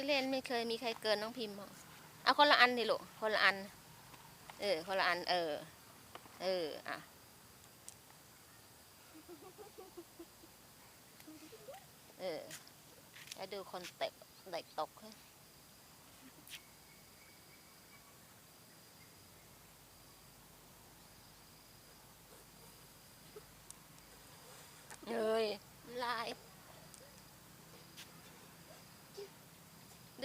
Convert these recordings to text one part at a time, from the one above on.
ที่เล่นไม่เคยมีใครเกินน้องพิมพ์หรอกเอาคนละอันดิลูกคนละอัน เออ คนละอัน เออ เออ อะ เออแล้วดูคนเตะเด็กตกเฮ้ยเอ้ยลาย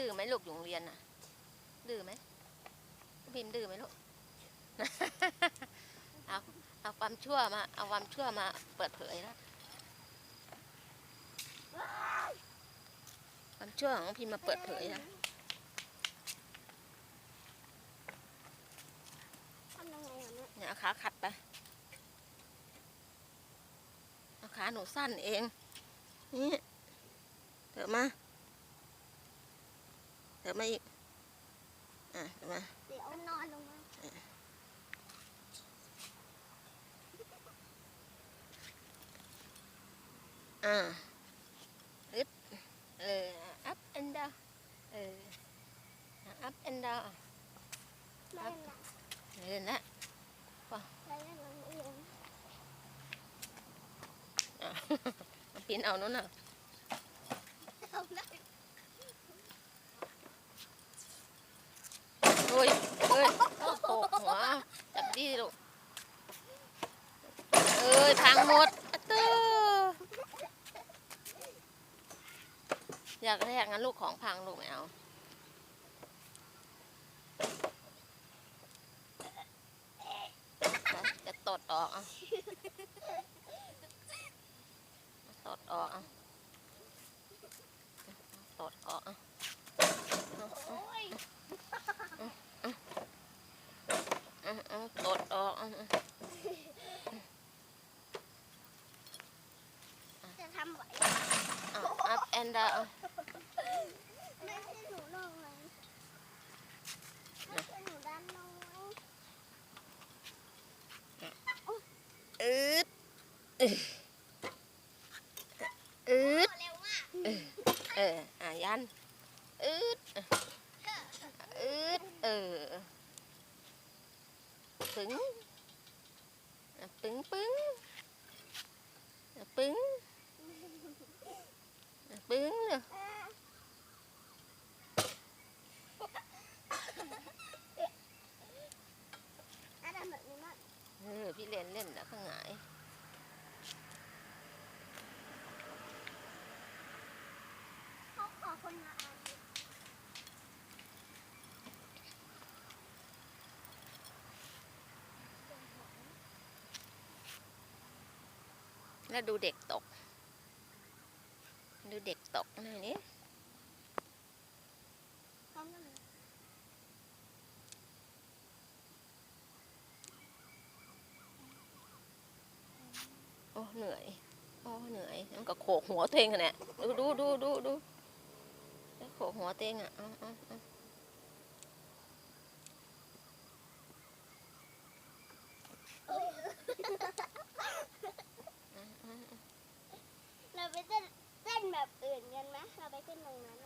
ดื้อไหมลูกอยู่โรงเรียนน่ะ ดื้อไหมพิมพ์ดื้อไหมลูกเอาเอาความชั่วมา เอาความชั่วมาเปิดเผยนะความชั่วของพิมมาเปิดเผยนะเนี่ยเอาขาขัดไปเอาขาหนูสั้นเอง นี่เดี๋ยวมา เดี๋ยวมาอีก อะเดี๋ยวมา เดี๋ยวนอนลงมาอ่าอึดเออ up and down เออ up and down แม่น่ะเล่นละแม่น่ะมันเองอะปีนเอานู้นน่ะ เอาได้ เฮ้ยเฮ้ยโอ้โหหัว จับดีลูก เอ้ย พังหมดอะเต้อ อยากแรกงั้นลูกของพังลูกไม่เอาจะตดออกอะตดออกอะตดออกอะโอ้ยอืมอืมตดออกอืมอืมจะทำไหวอะ up and down แม่ให้หนูลงไหมแม่ให้หนูด้านลงไหม อืด อืดเร็วมากเอออะยันอืดอืดเออปึ้งปึ้งปึ้งปึ้งปึ้งเลยเออพี่เล่นเล่นแล้วข้างหงาย เขาขอคนละอัน แล้วดูเด็กตก ดูเด็กตกนะนี่อมกันไหมโอ้เหนื่อย โอ้เหนื่อยมันก็โขกหัวตัวเองอะเนี่ย ดูดูดูดูดูโขกหัวตัวเองอะอาเอาเอ ไปเต้นเต้นแบบอื่นกันไหมเราไปขึ้นตรงนั้น